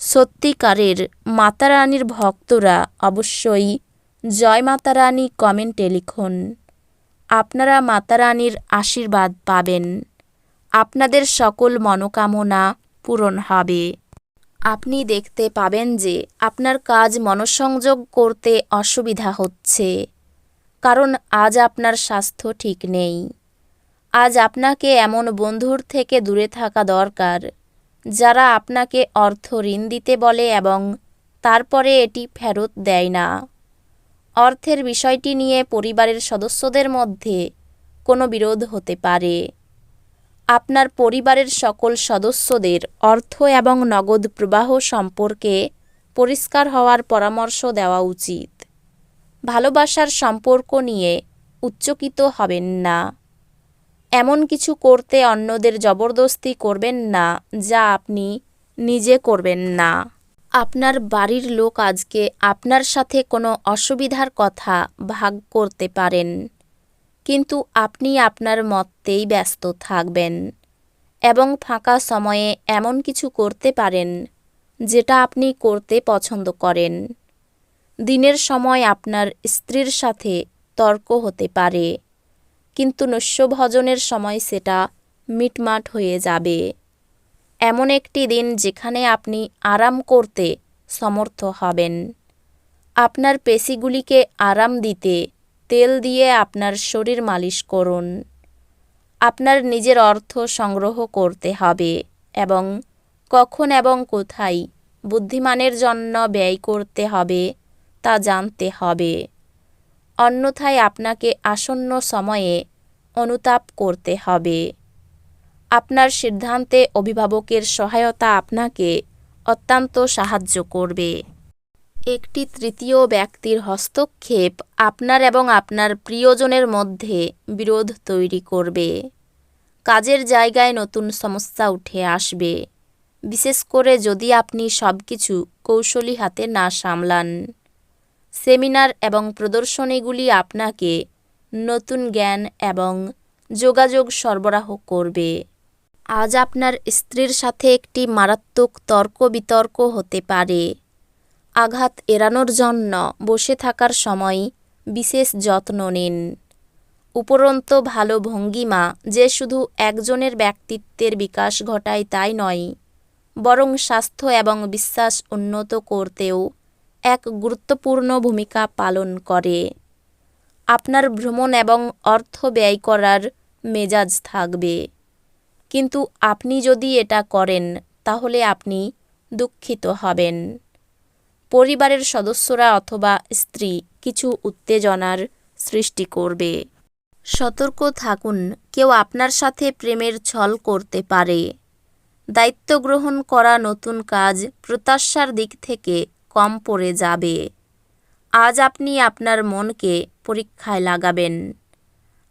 সত্যিকারের মাতারানীর ভক্তরা অবশ্যই জয় মাতারানী কমেন্টে লিখুন। আপনারা মাতারানীর আশীর্বাদ পাবেন। আপনাদের সকল মনোকামনা পূরণ হবে। আপনি দেখতে পাবেন যে আপনার কাজ মনঃসংযোগ করতে অসুবিধা হচ্ছে। কারণ আজ আপনার স্বাস্থ্য ঠিক নেই। আজ আপনাকে এমন বন্ধুর থেকে দূরে থাকা দরকার। যারা আপনাকে অর্থ ঋণ দিতে বলে এবং তারপরে এটি ফেরত দেয় না। অর্থের বিষয়টি নিয়ে পরিবারের সদস্যদের মধ্যে কোনো বিরোধ হতে পারে। আপনার পরিবারের সকল সদস্যদের অর্থ এবং নগদ প্রবাহ সম্পর্কে পরিষ্কার হওয়ার পরামর্শ দেওয়া উচিত। ভালোবাসার সম্পর্ক নিয়ে উচ্চকিত হবেন না। এমন কিছু করতে অন্যদের জবরদস্তি করবেন না, যা আপনি নিজে করবেন না। আপনার বাড়ির লোক আজকে আপনার সাথে কোনো অসুবিধার কথা ভাগ করতে পারেন, কিন্তু আপনি আপনার মতেই ব্যস্ত থাকবেন এবং ফাঁকা সময়ে এমন কিছু করতে পারেন, যেটা আপনি করতে পছন্দ করেন। দিনের সময় আপনার স্ত্রীর সাথে তর্ক হতে পারে। কিন্তু নস্যভজনের সময় সেটা মিটমাট হয়ে যাবে। এমন একটি দিন যেখানে আপনি আরাম করতে সমর্থ হবেন। আপনার পেশিগুলিকে আরাম দিতে তেল দিয়ে আপনার শরীর মালিশ করুন। আপনার নিজের অর্থ সংগ্রহ করতে হবে এবং কখন এবং কোথায় বুদ্ধিমানের জন্য ব্যয় করতে হবে তা জানতে হবে। অন্যথায় আপনাকে আসন্ন সময়ে অনুতাপ করতে হবে। আপনার সিদ্ধান্তে অভিভাবকের সহায়তা আপনাকে অত্যন্ত সাহায্য করবে। একটি তৃতীয় ব্যক্তির হস্তক্ষেপ আপনার এবং আপনার প্রিয়জনের মধ্যে বিরোধ তৈরি করবে। কাজের জায়গায় নতুন সমস্যা উঠে আসবে। বিশেষ করে যদি আপনি সব কিছু কৌশলী হাতে না সামলান। সেমিনার এবং প্রদর্শনীগুলি আপনাকে নতুন জ্ঞান এবং যোগাযোগ সরবরাহ করবে। আজ আপনার স্ত্রীর সাথে একটি মারাত্মক তর্ক বিতর্ক হতে পারে। আঘাত এড়ানোর জন্য বসে থাকার সময় বিশেষ যত্ন নিন। উপরন্ত ভালো ভঙ্গিমা যে শুধু একজনের ব্যক্তিত্বের বিকাশ ঘটায় তাই নয়, বরং স্বাস্থ্য এবং বিশ্বাস উন্নত করতেও এক গুরুত্বপূর্ণ ভূমিকা পালন করে। আপনার ভ্রমণ এবং অর্থ ব্যয় করার মেজাজ থাকবে। কিন্তু আপনি যদি এটা করেন, তাহলে আপনি দুঃখিত হবেন। পরিবারের সদস্যরা অথবা স্ত্রী কিছু উত্তেজনার সৃষ্টি করবে। সতর্ক থাকুন, কেউ আপনার সাথে প্রেমের ছল করতে পারে। দায়িত্ব গ্রহণ করা নতুন কাজ প্রত্যাশার দিক থেকে কম পড়ে যাবে। আজ আপনি আপনার মনকে পরীক্ষায় লাগাবেন।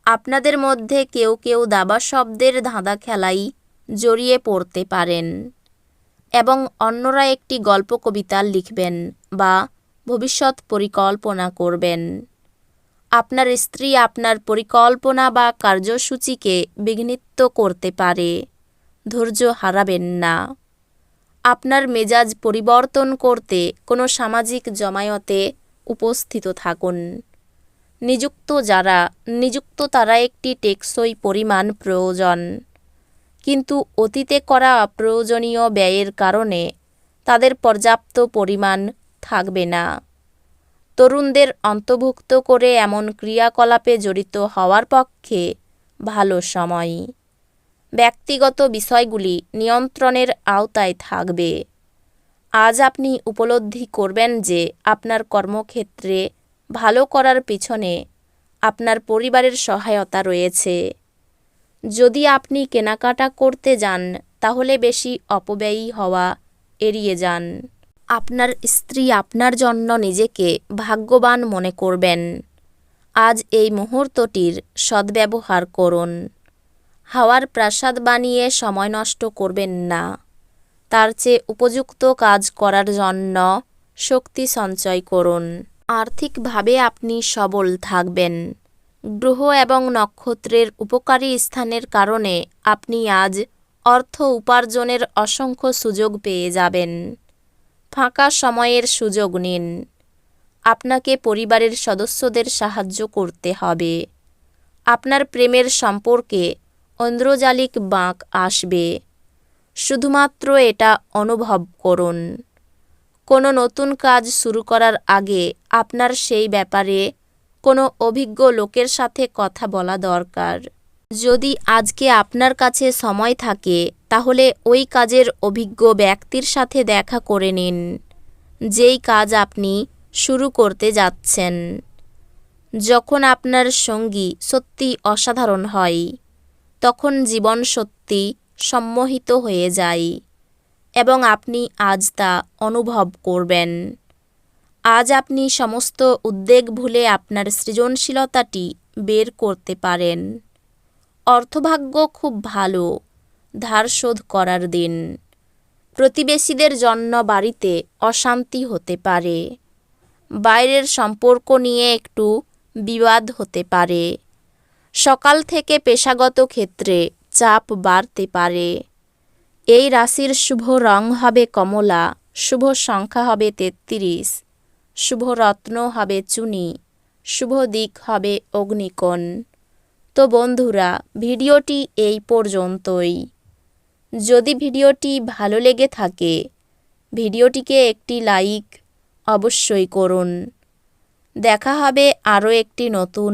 আপনাদের মধ্যে কেউ কেউ দাবা শব্দের ধাঁধা খেলাই জড়িয়ে পড়তে পারেন এবং অন্যরা একটি গল্প কবিতা লিখবেন বা ভবিষ্যৎ পরিকল্পনা করবেন। আপনার স্ত্রী আপনার পরিকল্পনা বা কার্যসূচিকে বিঘ্নিত করতে পারে, ধৈর্য হারাবেন না। আপনার মেজাজ পরিবর্তন করতে কোনো সামাজিক জমায়তে উপস্থিত থাকুন। নিযুক্ত যারা, নিযুক্ত তারা একটি টেকসই পরিমাণ প্রয়োজন। কিন্তু অতীতে করা অপ্রয়োজনীয় ব্যয়ের কারণে তাদের পর্যাপ্ত পরিমাণ থাকবে না। তরুণদের অন্তর্ভুক্ত করে এমন ক্রিয়াকলাপে জড়িত হওয়ার পক্ষে ভালো সময়। ব্যক্তিগত বিষয়গুলি নিয়ন্ত্রণের আওতায় থাকবে। আজ আপনি উপলব্ধি করবেন যে আপনার কর্মক্ষেত্রে ভালো করার পিছনে আপনার পরিবারের সহায়তা রয়েছে। যদি আপনি কেনাকাটা করতে যান, তাহলে বেশি অপব্যয়ী হওয়া এড়িয়ে যান। আপনার স্ত্রী আপনার জন্য নিজেকে ভাগ্যবান মনে করবেন। আজ এই মুহূর্তটির সদ্ব্যবহার করুন। হাওয়ার প্রাসাদ বানিয়ে সময় নষ্ট করবেন না। তার চেয়ে উপযুক্ত কাজ করার জন্য শক্তি সঞ্চয় করুন। আর্থিকভাবে আপনি সবল থাকবেন। গ্রহ এবং নক্ষত্রের উপকারী স্থানের কারণে আপনি আজ অর্থ উপার্জনের অসংখ্য সুযোগ পেয়ে যাবেন। ফাঁকা সময়ের সুযোগ নিন। আপনাকে পরিবারের সদস্যদের সাহায্য করতে হবে। আপনার প্রেমের সম্পর্কে ঐন্দ্রজালিক বাঁক আসবে। শুধুমাত্র এটা অনুভব করুন। কোনো নতুন কাজ শুরু করার আগে আপনার সেই ব্যাপারে কোনো অভিজ্ঞ লোকের সাথে কথা বলা দরকার। যদি আজকে আপনার কাছে সময় থাকে, তাহলে ওই কাজের অভিজ্ঞ ব্যক্তির সাথে দেখা করে নিন, যেই কাজ আপনি শুরু করতে যাচ্ছেন। যখন আপনার সঙ্গী সত্যি অসাধারণ হয় তখন জীবন সত্যি সম্মোহিত হয়ে যায় এবং আপনি আজ তা অনুভব করবেন। আজ আপনি সমস্ত উদ্বেগ ভুলে আপনার সৃজনশীলতাটি বের করতে পারেন। অর্থভাগ্য খুব ভালো, ধার শোধ করার দিন। প্রতিবেশীদের জন্য বাড়িতে অশান্তি হতে পারে। বাইরের সম্পর্ক নিয়ে একটু বিবাদ হতে পারে। সকাল থেকে পেশাগত ক্ষেত্রে চাপ বাড়তে পারে। এই রাশির শুভ রং হবে কমলা, শুভ সংখ্যা হবে তেত্রিশ, শুভ রত্ন হবে চুনি, শুভ দিক হবে অগ্নিকোণ। তো বন্ধুরা, ভিডিওটি এই পর্যন্তই। যদি ভিডিওটি ভালো লেগে থাকে, ভিডিওটিকে একটি লাইক অবশ্যই করুন। দেখা হবে আরও একটি নতুন